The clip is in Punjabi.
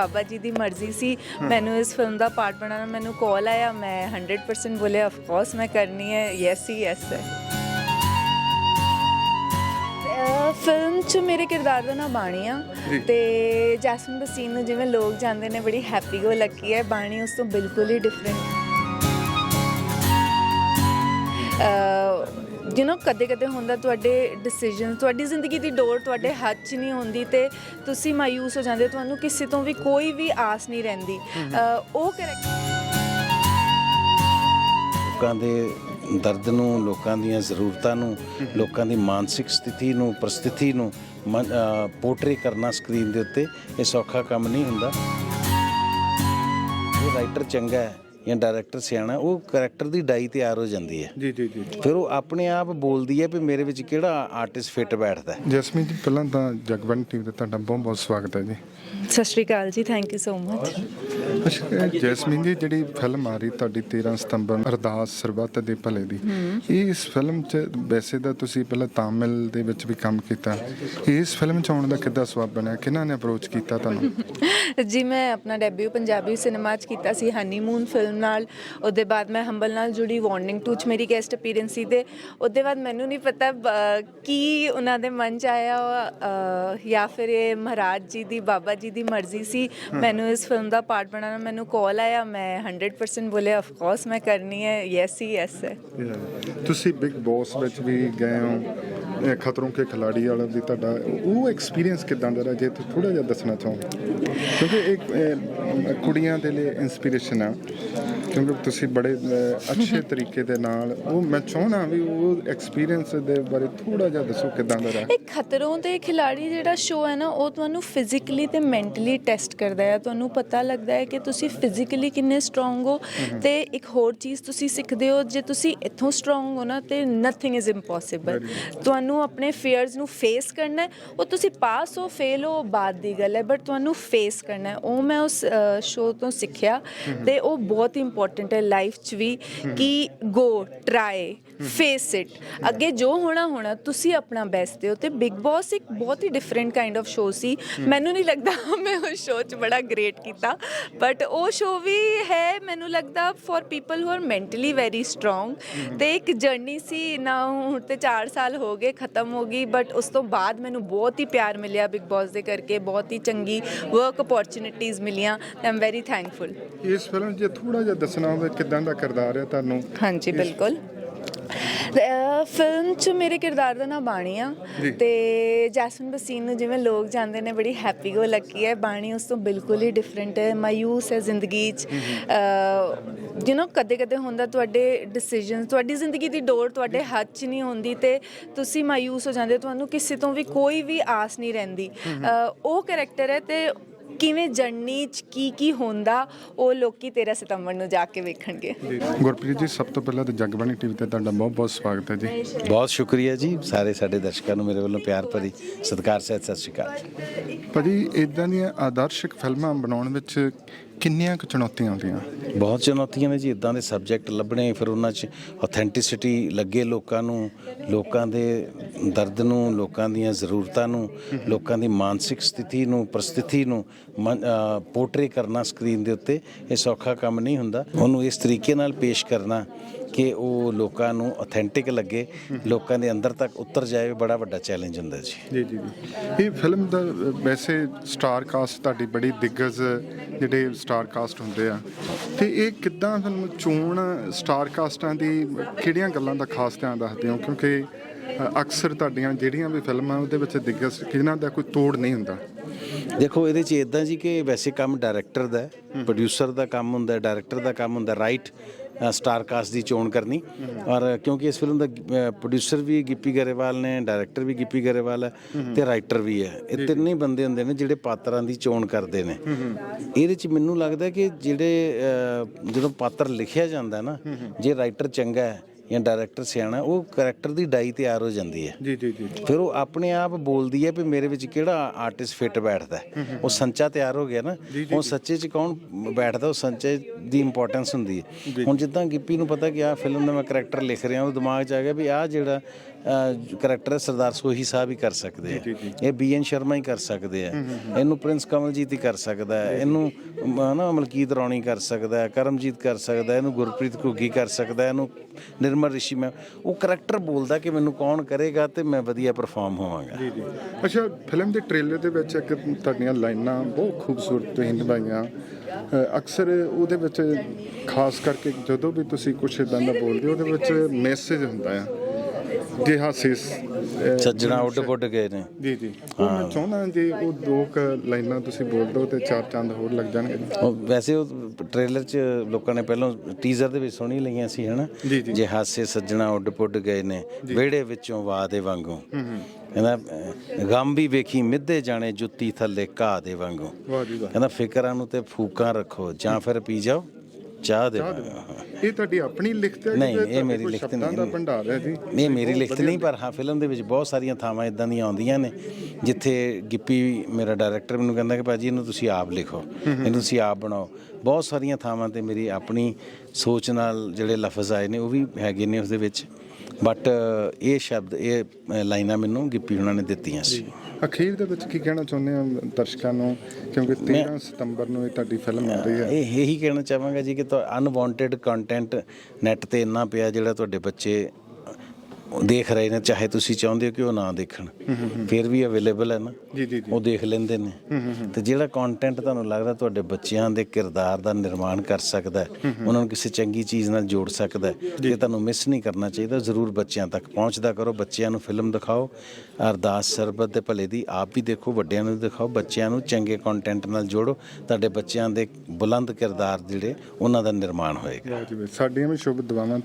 ਬਾਬਾ ਜੀ ਦੀ ਮਰਜ਼ੀ ਸੀ। ਮੈਨੂੰ ਇਸ ਫਿਲਮ ਦਾ ਪਾਰਟ ਬਣਾਉਣਾ ਮੈਨੂੰ ਕਾਲ ਆਇਆ ਮੈਂ 100% ਬੋਲੇ ਆਫ ਕੋਰਸ ਮੈਂ ਕਰਨੀ ਹੈ। ਯੈਸ ਹੀ ਯੈਸ ਹੈ ਫਿਲਮ 'ਚ ਮੇਰੇ ਕਿਰਦਾਰ ਦਾ ਨਾਮ ਬਾਣੀ ਆ। ਤੇ ਜੈਸਮਨ ਬਸੀਨ ਨੂੰ ਜਿਵੇਂ ਲੋਕ ਜਾਂਦੇ ਨੇ ਬੜੀ ਹੈਪੀ ਗੋ ਲੱਕੀ ਹੈ। ਬਾਣੀ ਉਸ ਤੋਂ ਬਿਲਕੁਲ ਹੀ ਡਿਫਰੈਂਟ ਯੂ نو ਕਦੇ ਕਦੇ ਹੁੰਦਾ ਤੁਹਾਡੇ ਡਿਸੀਜਨ ਤੁਹਾਡੀ ਜ਼ਿੰਦਗੀ ਦੀ ਡੋਰ ਤੁਹਾਡੇ ਹੱਥ 'ਚ ਨਹੀਂ ਹੁੰਦੀ ਤੇ ਤੁਸੀਂ ਮਾਇੂਸ ਹੋ ਜਾਂਦੇ ਹੋ ਤੁਹਾਨੂੰ ਕਿਸੇ ਤੋਂ ਵੀ ਕੋਈ ਵੀ ਆਸ ਨਹੀਂ ਰਹਿੰਦੀ। ਉਹ ਕਰੈਕਟਰ ਲੋਕਾਂ ਦੇ ਦਰਦ ਨੂੰ ਲੋਕਾਂ ਦੀਆਂ ਜ਼ਰੂਰਤਾਂ ਨੂੰ ਲੋਕਾਂ ਦੀ ਮਾਨਸਿਕ ਸਥਿਤੀ ਨੂੰ ਪ੍ਰਸਥਿਤੀ ਨੂੰ ਪੋਰਟਰੇ ਕਰਨਾ ਸਕਰੀਨ ਦੇ ਉੱਤੇ ਇਹ ਸੌਖਾ ਕੰਮ ਨਹੀਂ ਹੁੰਦਾ। ਇਹ ਰਾਈਟਰ ਚੰਗਾ ਹੈ। ਜਾਂ ਡਾਇਰੈਕਟਰ ਸਿਆਣਾ ਉਹ ਕੈਰੈਕਟਰ ਦੀ ਡਾਈ ਤਿਆਰ ਹੋ ਜਾਂਦੀ ਹੈ। ਜੀ ਜੀ ਜੀ। ਫਿਰ ਉਹ ਆਪਣੇ ਆਪ ਬੋਲਦੀ ਹੈ ਵੀ ਮੇਰੇ ਵਿੱਚ ਕਿਹੜਾ ਆਰਟਿਸਟ ਫਿੱਟ ਬੈਠਦਾ ਹੈ। ਜੈਸਮੀਨ ਜੀ ਪਹਿਲਾਂ ਤਾਂ ਜਗਵੰਤ ਟੀਵੀ ਤੇ ਤੁਹਾਡਾ ਬਹੁਤ ਬਹੁਤ ਸਵਾਗਤ ਹੈ ਜੀ। ਸਤਿ ਸ਼੍ਰੀ ਅਕਾਲ ਜੀ ਥੈਂਕ ਯੂ ਸੋ ਮਚ ਅੱਛਾ ਜੈਸਮੀਨ ਜੀ ਜਿਹੜੀ ਫਿਲਮ ਆ ਰਹੀ ਤੁਹਾਡੀ 13 ਸਤੰਬਰ ਨੂੰ, ਅਰਦਾਸ ਸਰਬੱਤ ਦੇ ਭਲੇ ਦੀ ਇਸ ਫਿਲਮ 'ਚ ਵੈਸੇ ਤਾਂ ਤੁਸੀਂ ਪਹਿਲਾਂ ਤਾਮਿਲ ਦੇ ਵਿੱਚ ਵੀ ਕੰਮ ਕੀਤਾ। ਇਸ ਫਿਲਮ 'ਚ ਆਉਣ ਦਾ ਕਿੱਦਾਂ ਸਵਾਬ ਬਣਿਆ? ਕਿਹਨਾਂ ਨੇ ਅਪਰੋਚ ਕੀਤਾ ਤੁਹਾਨੂੰ? ਜੀ ਮੈਂ ਆਪਣਾ ਡੈਬਿਊ ਪੰਜਾਬੀ ਸਿਨੇਮਾ 'ਚ ਕੀਤਾ ਸੀ ਹਨੀਮੂਨ ਫਿਲਮ ਨਾਲ। ਉਹਦੇ ਬਾਅਦ ਮੈਂ ਹੰਬਲ ਨਾਲ ਜੁੜੀ ਵਾਰਨਿੰਗ ਟੂ 'ਚ ਮੇਰੀ ਗੈਸਟ ਅਪੀਅਰੈਂਸ ਸੀ ਤੇ ਉਹਦੇ ਬਾਅਦ ਮੈਨੂੰ ਨਹੀਂ ਪਤਾ ਬ- ਕੀ ਉਹਨਾਂ ਦੇ ਮਨ 'ਚ ਆਇਆ ਜਾਂ ਫਿਰ ਇਹ ਮਹਾਰਾਜ ਜੀ ਦੀ ਬਾਬਾ ਜੀ ਦੀ ਮਰਜ਼ੀ ਸੀ। ਮੈਨੂੰ ਇਸ ਫਿਲਮ ਦਾ ਪਾਰਟ ਬਣਾਉਣਾ ਮੈਨੂੰ ਕਾਲ ਆਇਆ। ਮੈਂ 100% ਬੋਲੇ ਆਫ ਕੋਰਸ ਮੈਂ ਕਰਨੀ ਹੈ। ਯੈਸ ਹੀ ਯੈਸ ਹੈ ਤੁਸੀਂ ਬਿਗ ਬੌਸ ਵਿੱਚ ਵੀ ਗਏ ਹੋ। ਖਤਰੋਂ ਕੇ ਖਿਲਾੜੀ ਵਾਲਾ ਵੀ ਤੁਹਾਡਾ, ਉਹ ਐਕਸਪੀਰੀਅੰਸ ਕਿਦਾਂ ਦਾ ਰਿਹਾ? ਜੇ ਤੁਸੀਂ ਥੋੜਾ ਜਿਹਾ ਦੱਸਣਾ ਚਾਹੋ। ਕਿਉਂਕਿ ਇੱਕ ਕੁੜੀਆਂ ਦੇ ਲਈ ਇਨਸਪੀਰੇਸ਼ਨ ਆ। ਕਿਉਂਕਿ ਤੁਸੀਂ ਬੜੇ ਅਹ, ਅੱਛੇ ਤਰੀਕੇ ਦੇ ਨਾਲ ਉਹ ਮੈਂ ਚਾਹੁੰਦਾ ਵੀ ਉਹ ਐਕਸਪੀਰੀਅੰਸ ਦੇ ਬਾਰੇ ਥੋੜਾ ਜਿਹਾ ਦੱਸੋ ਕਿਦਾਂ ਦਾ ਰਿਹਾ। ਇਹ ਖਤਰੋਂ ਦੇ ਖਿਲਾੜੀ ਜਿਹੜਾ ਸ਼ੋਅ ਹੈ ਨਾ ਉਹ ਤੁਹਾਨੂੰ ਫਿਜ਼ੀਕਲੀ ਤੇ ਮੈਂਟਲੀ ਟੈਸਟ ਕਰਦਾ ਹੈ। ਤੁਹਾਨੂੰ ਪਤਾ ਲੱਗਦਾ ਹੈ ਕਿ ਤੁਸੀਂ ਫਿਜ਼ੀਕਲੀ ਕਿੰਨੇ ਸਟਰੋਂਗ ਹੋ ਤੇ ਇੱਕ ਹੋਰ ਚੀਜ਼ ਤੁਸੀਂ ਸਿੱਖਦੇ ਹੋ ਜੇ ਤੁਸੀਂ ਇੱਥੋਂ ਸਟਰੋਂਗ ਹੋ ਨਾ ਤੇ ਨਥਿੰਗ ਇਜ਼ ਇੰਪੋਸੀਬਲ ਤੁਹਾਨੂੰ ਆਪਣੇ ਫੀਅਰਸ ਨੂੰ ਫੇਸ ਕਰਨਾ ਹੈ। ਉਹ ਤੁਸੀਂ ਪਾਸ ਹੋ ਫੇਲ ਹੋ ਉਹ ਬਾਤ ਦੀ ਗੱਲ ਹੈ ਬਟ ਤੁਹਾਨੂੰ ਫੇਸ ਕਰਨਾ ਹੈ। ਉਹ ਮੈਂ ਉਸ ਸ਼ੋਅ ਤੋਂ ਸਿੱਖਿਆ ਤੇ ਉਹ ਬਹੁਤ ਇੰਪੋਰਟੈਂਟ ਹੈ ਲਾਈਫ 'ਚ ਵੀ ਕਿ ਗੋ ਟਰਾਈ ਫੇਸ ਇਟ ਅੱਗੇ ਜੋ ਹੋਣਾ ਹੋਣਾ, ਤੁਸੀਂ ਆਪਣਾ ਬੈਸਟ ਦਿਓ ਤੇ ਬਿਗ ਬੌਸ ਇੱਕ ਬਹੁਤ ਹੀ ਡਿਫਰੈਂਟ ਕਾਈਂਡ ਆਫ ਸ਼ੋਅ ਸੀ। ਮੈਨੂੰ ਨਹੀਂ ਲੱਗਦਾ ਮੈਂ ਉਸ ਸ਼ੋਅ 'ਚ ਬੜਾ ਗ੍ਰੇਟ ਕੀਤਾ। ਬਟ ਉਹ ਸ਼ੋਅ ਵੀ ਹੈ, ਮੈਨੂੰ ਲੱਗਦਾ for people who are mentally very strong ਤੇ ਇੱਕ ਜਰਨੀ ਸੀ। ਨਾ ਹੁਣ ਤੇ 4 ਸਾਲ ਹੋ ਗਏ, ਖਤਮ ਹੋ ਗਈ ਬਟ ਉਸ ਤੋਂ ਬਾਅਦ ਮੈਨੂੰ ਬਹੁਤ ਹੀ ਪਿਆਰ ਮਿਲਿਆ ਬਿਗ ਬੌਸ ਦੇ ਕਰਕੇ। ਬਹੁਤ ਹੀ ਚੰਗੀ ਵਰਕ ਅਪੋਰਚੁਨਿਟੀਜ਼ ਮਿਲੀਆਂ। ਆਈ ਐਮ ਵੈਰੀ ਥੈਂਕਫੁਲ ਇਸ ਫਿਲਮ 'ਚ ਥੋੜਾ ਜਿਹਾ ਦੱਸਣਾ ਹੋਵੇ ਕਿਦਾਂ ਦਾ ਕਿਰਦਾਰ ਹੈ ਤੁਹਾਨੂੰ? ਹਾਂਜੀ ਬਿਲਕੁਲ। ਫਿਲਮ 'ਚ ਮੇਰੇ ਕਿਰਦਾਰ ਦਾ ਨਾਮ ਬਾਣੀ ਆ। ਤੇ ਜੈਸਮਨ ਬਸੀਨ ਨੂੰ ਜਿਵੇਂ ਲੋਕ ਜਾਂਦੇ ਨੇ ਬੜੀ ਹੈਪੀ ਗੋ ਲੱਕੀ ਹੈ। ਬਾਣੀ ਉਸ ਤੋਂ ਬਿਲਕੁਲ ਹੀ ਡਿਫਰੈਂਟ ਹੈ ਮਾਇੂਸ ਹੈ ਜ਼ਿੰਦਗੀ 'ਚ। ਯੂ نو ਕਦੇ ਕਦੇ ਹੁੰਦਾ ਤੁਹਾਡੇ ਡਿਸੀਜਨ ਤੁਹਾਡੀ ਜ਼ਿੰਦਗੀ ਦੀ ਡੋਰ ਤੁਹਾਡੇ ਹੱਥ 'ਚ ਨਹੀਂ ਹੁੰਦੀ ਤੇ ਤੁਸੀਂ ਮਾਇੂਸ ਹੋ ਜਾਂਦੇ ਹੋ। ਤੁਹਾਨੂੰ ਕਿਸੇ ਤੋਂ ਵੀ ਕੋਈ ਵੀ ਆਸ ਨਹੀਂ ਰਹਿੰਦੀ। ਅਹ, ਉਹ ਕੈਰੈਕਟਰ ਹੈ ਤੇ ਕਿਵੇਂ ਜਰਨੀ 'ਚ ਕੀ ਕੀ ਹੁੰਦਾ ਉਹ ਲੋਕੀ 13 ਸਤੰਬਰ ਨੂੰ ਜਾ ਕੇ ਵੇਖਣਗੇ। ਗੁਰਪ੍ਰੀਤ ਜੀ ਸਭ ਤੋਂ ਪਹਿਲਾਂ ਤਾਂ ਜਗਬਾਣੀ ਟੀਵੀ ਤੇ ਤੁਹਾਡਾ ਬਹੁਤ ਬਹੁਤ ਸਵਾਗਤ ਹੈ ਜੀ। ਬਹੁਤ ਸ਼ੁਕਰੀਆ ਜੀ ਸਾਰੇ ਸਾਡੇ ਦਰਸ਼ਕਾਂ ਨੂੰ ਮੇਰੇ ਵੱਲੋਂ ਪਿਆਰ ਭਰੀ ਸਤਿਕਾਰ ਸਹਿਤ ਸਤਿ ਸ਼੍ਰੀ ਅਕਾਲ। ਭਾਜੀ ਇਦਾਂ ਦੀਆਂ ਆਦਰਸ਼ਕ ਫਿਲਮਾਂ ਬਣਾਉਣ ਵਿੱਚ ਕਿੰਨੀਆਂ ਕੁ ਚੁਣੌਤੀਆਂ ਆਉਂਦੀਆਂ ਬਹੁਤ ਚੁਣੌਤੀਆਂ ਨੇ ਜੀ ਇਦਾਂ ਦੇ ਸਬਜੈਕਟ ਲੱਭਣੇ, ਫਿਰ ਉਹਨਾਂ 'ਚ ਆਥੈਂਟਿਸਿਟੀ ਲੱਗੇ ਲੋਕਾਂ ਨੂੰ, ਲੋਕਾਂ ਦੇ ਦਰਦ ਨੂੰ, ਲੋਕਾਂ ਦੀਆਂ ਜ਼ਰੂਰਤਾਂ ਨੂੰ, ਲੋਕਾਂ ਦੀ ਮਾਨਸਿਕ ਸਥਿਤੀ ਨੂੰ, ਪ੍ਰਸਥਿਤੀ ਨੂੰ ਪੋਰਟਰੇ ਕਰਨਾ ਸਕਰੀਨ ਦੇ ਉੱਤੇ, ਇਹ ਸੌਖਾ ਕੰਮ ਨਹੀਂ ਹੁੰਦਾ। ਉਹਨੂੰ ਇਸ ਤਰੀਕੇ ਨਾਲ ਪੇਸ਼ ਕਰਨਾ ਕਿ ਉਹ ਲੋਕਾਂ ਨੂੰ ਆਥੈਂਟਿਕ ਲੱਗੇ ਲੋਕਾਂ ਦੇ ਅੰਦਰ ਤੱਕ ਉਤਰ ਜਾਏ ਬੜਾ ਵੱਡਾ ਚੈਲੰਜ ਹੁੰਦਾ ਜੀ। ਜੀ ਜੀ ਇਹ ਫਿਲਮ ਦਾ ਵੈਸੇ ਸਟਾਰ ਕਾਸਟ ਤੁਹਾਡੀ ਬੜੀ ਦਿੱਗਜ ਜਿਹੜੇ ਸਟਾਰ ਕਾਸਟ ਹੁੰਦੇ ਆ। ਤੇ ਇਹ ਕਿੱਦਾਂ ਤੁਹਾਨੂੰ ਚੋਣ ਸਟਾਰ ਕਾਸਟਾਂ ਦੀ ਕਿਹੜੀਆਂ ਗੱਲਾਂ ਦਾ ਖਾਸ ਧਿਆਨ ਰੱਖਦੇ ਹੋ? ਕਿਉਂਕਿ ਅਕਸਰ ਤੁਹਾਡੀਆਂ ਜਿਹੜੀਆਂ ਵੀ ਫਿਲਮਾਂ ਉਹਦੇ ਵਿੱਚ ਦਿੱਗਜ ਕਿਹਨਾਂ ਦਾ ਕੋਈ ਤੋੜ ਨਹੀਂ ਹੁੰਦਾ। ਦੇਖੋ ਇਹਦੇ ਚ ਇਦਾਂ ਜੀ ਕਿ ਵੈਸੇ ਕੰਮ ਡਾਇਰੈਕਟਰ ਦਾ ਹੈ ਪ੍ਰੋਡਿਊਸਰ ਦਾ ਕੰਮ ਹੁੰਦਾ ਹੈ ਡਾਇਰੈਕਟਰ ਦਾ ਕੰਮ ਹੁੰਦਾ ਰਾਈਟ ਸਟਾਰ ਕਾਸਟ ਦੀ ਚੋਣ ਕਰਨੀ। ਔਰ ਕਿਉਂਕਿ ਇਸ ਫਿਲਮ ਦਾ ਪ੍ਰੋਡਿਊਸਰ ਵੀ ਗਿੱਪੀ ਗਰੇਵਾਲ ਨੇ ਡਾਇਰੈਕਟਰ ਵੀ ਗਿੱਪੀ ਗਰੇਵਾਲ ਹੈ ਤੇ ਰਾਈਟਰ ਵੀ ਹੈ। ਇਹ ਤਿੰਨੇ ਬੰਦੇ ਹੁੰਦੇ ਨੇ ਜਿਹੜੇ ਪਾਤਰਾਂ ਦੀ ਚੋਣ ਕਰਦੇ ਨੇ। ਇਹਦੇ ਚ ਮੈਨੂੰ ਲੱਗਦਾ ਕਿ ਜਿਹੜੇ ਜਦੋਂ ਪਾਤਰ ਲਿਖਿਆ ਜਾਂਦਾ ਨਾ, ਜੇ ਰਾਈਟਰ ਚੰਗਾ ਹੈ ਜਾਂ ਡਾਇਰੈਕਟਰ ਸਿਆਣਾ ਉਹ ਕੈਰੈਕਟਰ ਦੀ ਡਾਈ ਤਿਆਰ ਹੋ ਜਾਂਦੀ ਹੈ। ਜੀ ਜੀ ਜੀ ਫਿਰ ਉਹ ਆਪਣੇ ਆਪ ਬੋਲਦੀ ਹੈ ਵੀ ਮੇਰੇ ਵਿੱਚ ਕਿਹੜਾ ਆਰਟਿਸਟ ਫਿੱਟ ਬੈਠਦਾ। ਉਹ ਸੰਚਾ ਤਿਆਰ ਹੋ ਗਿਆ ਨਾ ਉਹ ਸੱਚੇ 'ਚ ਕੌਣ ਬੈਠਦਾ ਉਹ ਸੰਚੇ ਦੀ ਇੰਪੋਰਟੈਂਸ ਹੁੰਦੀ ਹੈ। ਹੁਣ ਜਿੱਦਾਂ ਗਿੱਪੀ ਨੂੰ ਪਤਾ ਕਿ ਆਹ ਫਿਲਮ ਦਾ ਮੈਂ ਕਰੈਕਟਰ ਲਿਖ ਰਿਹਾ ਉਹ ਦਿਮਾਗ 'ਚ ਆ ਗਿਆ ਵੀ ਆਹ ਜਿਹੜਾ ਕਰੈਕਟਰ ਸਰਦਾਰ ਸੋਹੀ ਸਾਹਿਬ ਹੀ ਕਰ ਸਕਦੇ ਆ। ਇਹ ਬੀਐਨ ਸ਼ਰਮਾ ਹੀ ਕਰ ਸਕਦੇ ਆ। ਇਹਨੂੰ ਪ੍ਰਿੰਸ ਕਮਲਜੀਤ ਹੀ ਕਰ ਸਕਦਾ ਹੈ। ਇਹਨੂੰ ਨਾ ਮਲਕੀਤ ਰੌਣੀ ਕਰ ਸਕਦਾ ਹੈ ਕਰਮਜੀਤ ਕਰ ਸਕਦਾ ਇਹਨੂੰ ਗੁਰਪ੍ਰੀਤ ਘੁੱਗੀ ਕਰ ਸਕਦਾ ਇਹਨੂੰ ਨਿਰਮਲ ਰਿਸ਼ੀ ਮੈਂ ਉਹ ਕਰੈਕਟਰ ਬੋਲਦਾ ਕਿ ਮੈਨੂੰ ਕੌਣ ਕਰੇਗਾ ਤੇ ਮੈਂ ਵਧੀਆ ਪਰਫਾਰਮ ਹੋਵਾਂਗਾ। ਜੀ ਜੀ। ਅੱਛਾ ਫਿਲਮ ਦੇ ਟ੍ਰੇਲਰ ਦੇ ਵਿੱਚ ਇੱਕ ਤੁਹਾਡੀਆਂ ਲਾਈਨਾਂ ਬਹੁਤ ਖੂਬਸੂਰਤ ਤੁਸੀਂ ਨਿਭਾਈਆਂ ਅਕਸਰ ਉਹਦੇ ਵਿੱਚ ਖਾਸ ਕਰਕੇ ਜਦੋਂ ਵੀ ਤੁਸੀਂ ਕੁਝ ਇਦਾਂ ਦਾ ਬੋਲਦੇ ਹੋ ਉਹਦੇ ਵਿੱਚ ਮੈਸੇਜ ਹੁੰਦਾ ਆ। ਜੇ ਹਾਸੇ ਸ- ਅ, ਸੱਜਣਾ ਉੱਡ ਪੁੱਡ ਗਏ ਨੇ। ਜੀ ਜੀ। ਉਹ ਮੈਂ ਚਾਹੁੰਦਾ ਜੇ ਉਹ ਦੋ ਕ ਲਾਈਨਾਂ ਤੁਸੀਂ ਬੋਲ ਦਿਓ ਤੇ ਚਾਰ ਚੰਦ ਹੋਰ ਲੱਗ ਜਾਣਗੇ ਉਹ ਵੈਸੇ ਉਹ ਟ੍ਰੇਲਰ 'ਚ ਲੋਕਾਂ ਨੇ ਪਹਿਲਾਂ ਟੀਜ਼ਰ ਦੇ ਵਿੱਚ ਸੁਣੀ ਲਈਆਂ ਸੀ ਹਨਾ? ਜੀ, ਜੀ। ਜੇ ਹਾਸੇ ਸੱਜਣਾ ਉੱਡ ਪੁੱਡ ਗਏ ਨੇ ਵਿਹੜੇ ਵਿੱਚੋਂ ਵਾਹ ਦੇ ਵਾਂਗੂ। ਕਹਿੰਦਾ ਗਮ ਵੀ ਵੇਖੀ ਮਿੱਧੇ ਜਾਣੇ ਜੁੱਤੀ ਥੱਲੇ ਘਾਹ ਦੇ ਵਾਂਗੂ। ਵਾਹ ਜੀ ਵਾਹ। ਕਹਿੰਦਾ ਫਿਕਰਾਂ ਨੂੰ ਤੇ ਫੂਕਾਂ ਰੱਖੋ ਜਾਂ ਫਿਰ ਪੀ ਜਾਓ ਚਾਹ ਦੇ ਵਾਂਗੂ। ਇਹ ਤੁਹਾਡੀ ਆਪਣੀ ਲਿਖਤ ਹੈ ਨਹੀਂ, ਇਹ ਮੇਰੀ ਲਿਖਤ ਨਹੀਂ। ਦਾ ਭੰਡਾਰ ਹੈ ਜੀ? ਇਹ ਮੇਰੀ ਲਿਖਤ ਨਹੀਂ ਪਰ ਹਾਂ ਫਿਲਮ ਦੇ ਵਿੱਚ ਬਹੁਤ ਸਾਰੀਆਂ ਥਾਵਾਂ ਇਦਾਂ ਦੀਆਂ ਆਉਂਦੀਆਂ ਨੇ ਜਿੱਥੇ ਗਿੱਪੀ ਮੇਰਾ ਡਾਇਰੈਕਟਰ ਮੈਨੂੰ ਕਹਿੰਦਾ ਕਿ ਭਾਜੀ ਇਹਨੂੰ ਤੁਸੀਂ ਆਪ ਲਿਖੋ ਇਹਨੂੰ ਤੁਸੀਂ ਆਪ ਬਣਾਓ। ਬਹੁਤ ਸਾਰੀਆਂ ਥਾਵਾਂ ਤੇ ਮੇਰੀ ਆਪਣੀ ਸੋਚ ਨਾਲ ਜਿਹੜੇ ਲਫ਼ਜ਼ ਆਏ ਨੇ ਉਹ ਵੀ ਹੈਗੇ ਨੇ ਉਸ ਦੇ ਵਿੱਚ। ਬਟ ਇਹ ਸ਼ਬਦ ਇਹ ਲਾਈਨਾਂ ਮੈਨੂੰ ਗਿੱਪੀ ਉਹਨਾਂ ਨੇ ਦਿੱਤੀਆਂ ਸੀ। ਅਖੀਰ ਦੇ ਵਿੱਚ ਕੀ ਕਹਿਣਾ ਚਾਹੁੰਦੇ ਆ ਦਰਸ਼ਕਾਂ ਨੂੰ? ਕਿਉਂਕਿ 13 ਸਤੰਬਰ ਨੂੰ ਇਹ ਤੁਹਾਡੀ ਫਿਲਮ ਆ ਰਹੀ ਹੈ। ਇਹ ਇਹੀ ਕਹਿਣਾ ਚਾਹਾਂਗਾ ਜੀ ਕਿ ਅਨਵਾਂਟਿਡ ਕੰਟੈਂਟ ਨੈਟ ਤੇ ਇੰਨਾ ਪਿਆ ਜਿਹੜਾ ਤੁਹਾਡੇ ਬੱਚੇ ਦੇਖ ਰਹੇ ਨੇ ਚਾਹੇ ਤੁਸੀਂ ਚਾਹੁੰਦੇ ਹੋ ਕਿ ਉਹ ਨਾ ਦੇਖਣ। ਫਿਰ ਵੀ ਅਵੇਲੇਬਲ ਹੈ ਨਾ। ਜੀ ਜੀ ਉਹ ਦੇਖ ਲੈਂਦੇ ਨੇ। ਤੇ ਜਿਹੜਾ ਕੰਟੈਂਟ ਤੁਹਾਨੂੰ ਲੱਗਦਾ ਤੁਹਾਡੇ ਬੱਚਿਆਂ ਦੇ ਕਿਰਦਾਰ ਦਾ ਨਿਰਮਾਣ ਕਰ ਸਕਦਾ ਹੈ ਉਹਨਾਂ ਨੂੰ ਕਿਸੇ ਚੰਗੀ ਚੀਜ਼ ਨਾਲ ਜੋੜ ਸਕਦਾ ਹੈ ਤੇ ਤੁਹਾਨੂੰ ਮਿਸ ਨਹੀਂ ਕਰਨਾ ਚਾਹੀਦਾ। ਜ਼ਰੂਰ ਬੱਚਿਆਂ ਤੱਕ ਪਹੁੰਚਦਾ ਕਰੋ ਬੱਚਿਆਂ ਨੂੰ ਫਿਲਮ ਦਿਖਾਓ। ਅਰਦਾਸ ਸਰਬਤ ਦੇ ਭਲੇ ਦੀ ਆਪ ਵੀ ਦੇਖੋ ਵੱਡਿਆਂ ਨੂੰ ਦਿਖਾਓ ਬੱਚਿਆਂ ਨੂੰ ਚੰਗੇ ਕੰਟੈਂਟ ਨਾਲ ਜੋੜੋ। ਤੁਹਾਡੇ ਬੱਚਿਆਂ ਦੇ ਬੁਲੰਦ ਕਿਰਦਾਰ ਜਿਹੜੇ ਉਹਨਾਂ ਦਾ ਨਿਰਮਾਣ ਹੋਏਗਾ। ਸਾਡੀਆਂ ਵੀ ਸ਼ੁਭ ਦੁਆਵਾਂ